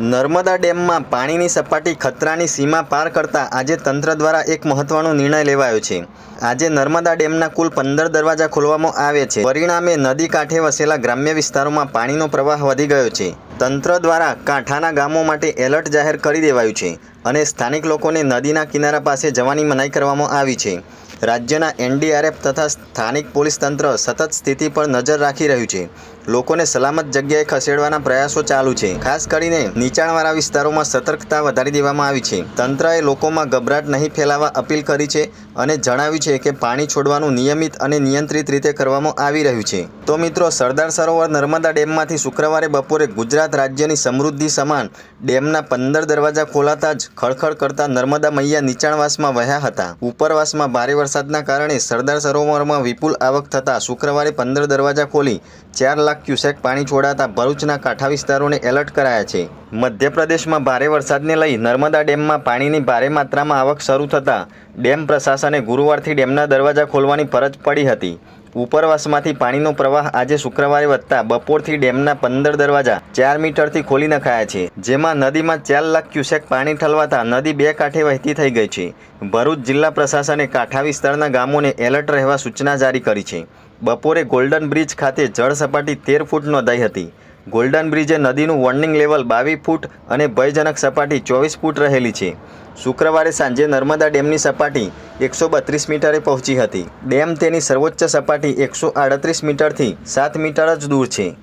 નર્મદા ડેમમાં પાણીની સપાટી ખતરાની સીમા પાર કરતા આજે તંત્ર દ્વારા એક મહત્વનો નિર્ણય લેવાયો છે. આજે નર્મદા ડેમના કુલ પંદર દરવાજા ખોલવામાં આવે છે. પરિણામે નદી કાંઠે વસેલા ગ્રામ્ય વિસ્તારોમાં પાણીનો પ્રવાહ વધી ગયો છે. તંત્ર દ્વારા કાંઠાના ગામો માટે એલર્ટ જાહેર કરી દેવાયું છે અને સ્થાનિક લોકોને નદીના કિનારા પાસે જવાની મનાઈ કરવામાં આવી છે. રાજ્યના એનડીઆરએફ તથા સ્થાનિક પોલીસ તંત્ર સતત સ્થિતિ પર નજર રાખી રહ્યું છે. લોકોને સલામત જગ્યાએ ખસેડવાના પ્રયાસો ચાલુ છે. ખાસ કરીને નીચાણવાળા વિસ્તારોમાં સતર્કતા વધારી દેવામાં આવી છે. તંત્રએ લોકોમાં ગભરાટ નહીં ફેલાવવા અપીલ કરી છે અને જણાવ્યું છે કે પાણી છોડવાનું નિયમિત અને નિયંત્રિત રીતે કરવામાં આવી રહ્યું છે. તો મિત્રો, સરદાર સરોવર નર્મદા ડેમમાંથી શુક્રવારે બપોરે ગુજરાત રાજ્યની સમૃદ્ધિ સમાન ડેમના પંદર દરવાજા ખોલાતા જ ખળખળ કરતા નર્મદા મૈયા નીચાણવાસમાં વહ્યા હતા. ઉપરવાસમાં ભારે વરસાદના કારણે સરદાર સરોવરમાં વિપુલ આવક થતાં શુક્રવારે પંદર દરવાજા ખોલી ચાર લાખ ક્યુસેક પાણી છોડાતા ભરૂચના કાંઠા વિસ્તારોને એલર્ટ કરાયા છે. મધ્યપ્રદેશમાં ભારે વરસાદને લઈ નર્મદા ડેમમાં પાણીની ભારે માત્રામાં આવક શરૂ થતાં ડેમ પ્રશાસને ગુરુવારથી ડેમના દરવાજા ખોલવાની ફરજ પડી હતી. ઉપરવાસમાંથી પાણીનો પ્રવાહ આજે શુક્રવારે વધતા બપોરથી ડેમના પંદર દરવાજા ચાર મીટરથી ખોલી નખાયા છે, જેમાં નદીમાં ચાર લાખ ક્યુસેક પાણી ઠલવાતા નદી બે કાંઠે વહેતી થઈ ગઈ છે. ભરૂચ જિલ્લા પ્રશાસને કાંઠા વિસ્તારના ગામોને એલર્ટ રહેવા સૂચના જારી કરી છે. બપોરે ગોલ્ડન બ્રિજ ખાતે જળ સપાટી તેર ફૂટ નોંધાઈ હતી. ગોલ્ડન બ્રિજે નદીનું વોર્નિંગ લેવલ બાવીસ ફૂટ અને ભયજનક સપાટી ચોવીસ ફૂટ રહેલી છે. શુક્રવારે સાંજે નર્મદા ડેમની સપાટી એકસો બત્રીસ મીટરે પહોંચી હતી. ડેમ તેની સર્વોચ્ચ સપાટી એકસો આડત્રીસ મીટરથી સાત મીટર જ દૂર છે.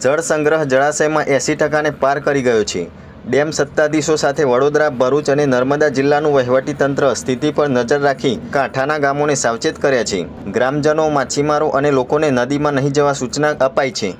જળ સંગ્રહ જળાશયમાં એંસી ટકાને પાર કરી ગયો છે. ડેમ સત્તાધીશો સાથે વડોદરા, ભરૂચ અને નર્મદા જિલ્લાનું વહીવટીતંત્ર સ્થિતિ પર નજર રાખી કાંઠાના ગામોને સાવચેત કર્યા છે. ગ્રામજનો, માછીમારો અને લોકોને નદીમાં નહીં જવા સૂચના અપાઈ છે.